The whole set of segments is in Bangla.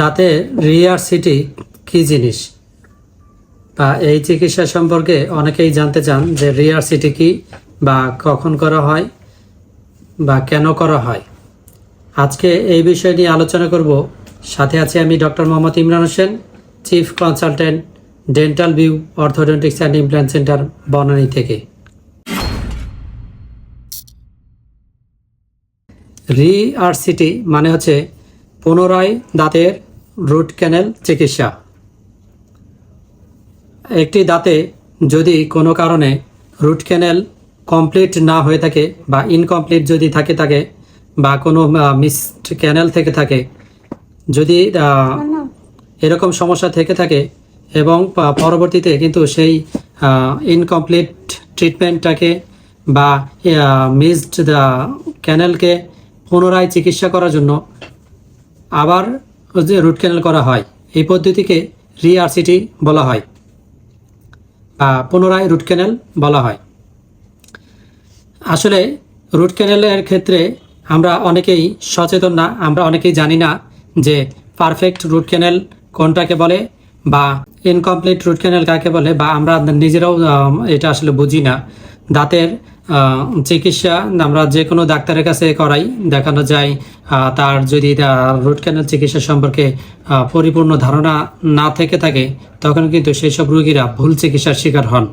দাঁতে রিয়ার সিটি কী জিনিস? বা এই চিকিৎসা সম্পর্কে অনেকেই জানতে চান যে রিয়ার সিটি কি বা কখন করা হয় বা কেন করা হয়। আজকে এই বিষয় নিয়ে আলোচনা করব। সাথে আছে আমি doctor Mohammad Imran Hossain, chief consultant dental view orthodontics and implant centre Banani থেকে। রিআরসিটি মানে হচ্ছে পুনরায় দাঁতের রুট ক্যানেল চিকিৎসা। একটি দাঁতে যদি কোনো কারণে রুট ক্যানেল কমপ্লিট না হয়ে থাকে বা ইনকমপ্লিট যদি থাকে থাকে বা কোনো মিসড ক্যানেল থেকে থাকে, যদি এরকম সমস্যা থেকে থাকে এবং পরবর্তীতে কিন্তু সেই ইনকমপ্লিট ট্রিটমেন্টটাকে বা মিসড ক্যানেলকে পুনরায় চিকিৎসা করার জন্য আবার যে রুট ক্যানেল করা হয়, এই পদ্ধতিকে রিআরসিটি বলা হয় বা পুনরায় রুট ক্যানেল বলা হয়। আসলে রুট ক্যানেলের ক্ষেত্রে আমরা অনেকেই সচেতন না, আমরা অনেকেই জানি না যে পারফেক্ট রুট ক্যানেল কোনটাকে বলে বা ইনকমপ্লিট রুট ক্যানেল কাকে বলে বা আমরা নিজেরাও এটা আসলে বুঝি না। দাঁতের চিকিৎসা আমরা যে কোনো ডাক্তারের কাছে করাই। দেখানো যায় তার যদি রুট ক্যানেল চিকিৎসা সম্পর্কে পরিপূর্ণ ধারণা না থেকে থাকে, তখন কিন্তু সেই সব রোগীরা ভুল চিকিৎসার শিকার হন।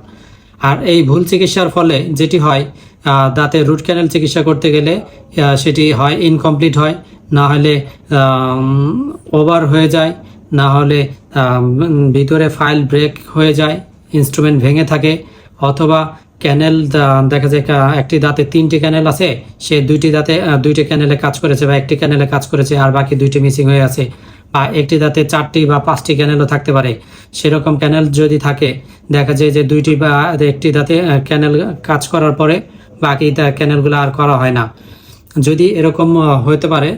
আর এই ভুল চিকিৎসার ফলে যেটি হয় দাঁতে রুট ক্যানেল চিকিৎসা করতে গেলে সেটি হয় ইনকমপ্লিট হয়, না হলে ওভার হয়ে যায়, না হলে ভিতরে ফাইল ব্রেক হয়ে যায় ইনস্ট্রুমেন্ট ভেঙে থাকে, অথবা ক্যানেল দেখা যায় একটি দাঁতে তিনটি ক্যানেল আছে, সে দুইটি দাঁতে দুইটি ক্যানেলে কাজ করেছে বা একটি ক্যানেলে কাজ করেছে আর বাকি দুইটি মিসিং হয়ে আছে বা একটি দাঁতে চারটি বা পাঁচটি ক্যানেলও থাকতে পারে। সেরকম ক্যানেল যদি থাকে, দেখা যায় যে দুইটি বা একটি দাঁতে ক্যানেল কাজ করার পরে বাকি ক্যানেলগুলো আর করা হয় না। যদি এরকম হতে পারে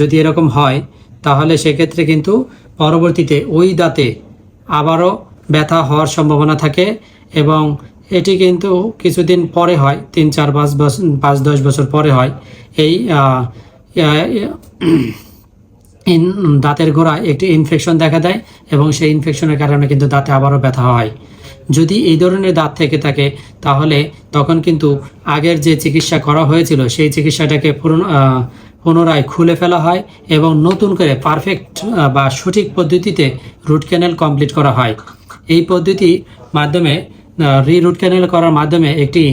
যদি এরকম হয়, তাহলে সেক্ষেত্রে কিন্তু পরবর্তীতে ওই দাঁতে আবারও ব্যথা হওয়ার সম্ভাবনা থাকে এবং এটি কিন্তু কিছুদিন পরে হয়, তিন, চার, পাঁচ বছর পাঁচ, দশ বছর পরে হয়। এই দাঁতের গোড়ায় একটি ইনফেকশন দেখা দেয় এবং সেই ইনফেকশনের কারণে কিন্তু দাঁতে আবারও ব্যথা হয়। যদি এই ধরনের দাঁত থেকে থাকে, তাহলে তখন কিন্তু আগের যে চিকিৎসা করা হয়েছিল, সেই চিকিৎসাটাকে পুনরায় খুলে ফেলা হয় এবং নতুন করে পারফেক্ট বা সঠিক পদ্ধতিতে রুট ক্যানেল কমপ্লিট করা হয়। এই পদ্ধতি মাধ্যমে রি রুট ক্যানেল করার মাধ্যমে একটি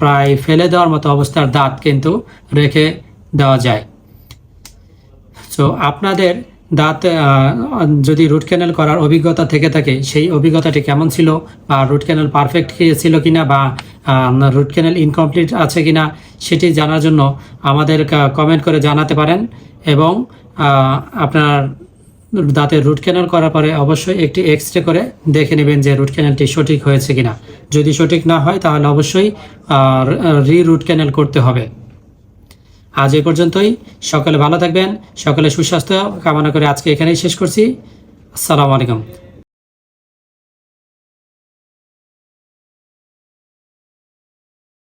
প্রায় ফেলে দেওয়ার মতো অবস্থার দাঁত কিন্তু রেখে দেওয়া যায়। সো আপনাদের দাঁত যদি রুট ক্যানেল করার অভিজ্ঞতা থেকে থাকে, সেই অভিজ্ঞতাটি কেমন ছিল বা রুট ক্যানেল পারফেক্ট ছিল কিনা বা রুট ক্যানেল ইনকমপ্লিট আছে কিনা, সেটি জানার জন্য আমাদের কমেন্ট করে জানাতে পারেন এবং আপনার দাঁতের রুট ক্যানাল করার পরে অবশ্যই একটি এক্স রে করে দেখে নেবেন যে রুট ক্যানালটি সঠিক হয়েছে কিনা। যদি সঠিক না হয়, তাহলে অবশ্যই রি রুট ক্যানাল করতে হবে। আজ এ পর্যন্তই। সকলে ভালো থাকবেন, সকলে সুস্বাস্থ্য কামনা করে আজকে এখানেই শেষ করছি। আসসালামু আলাইকুম।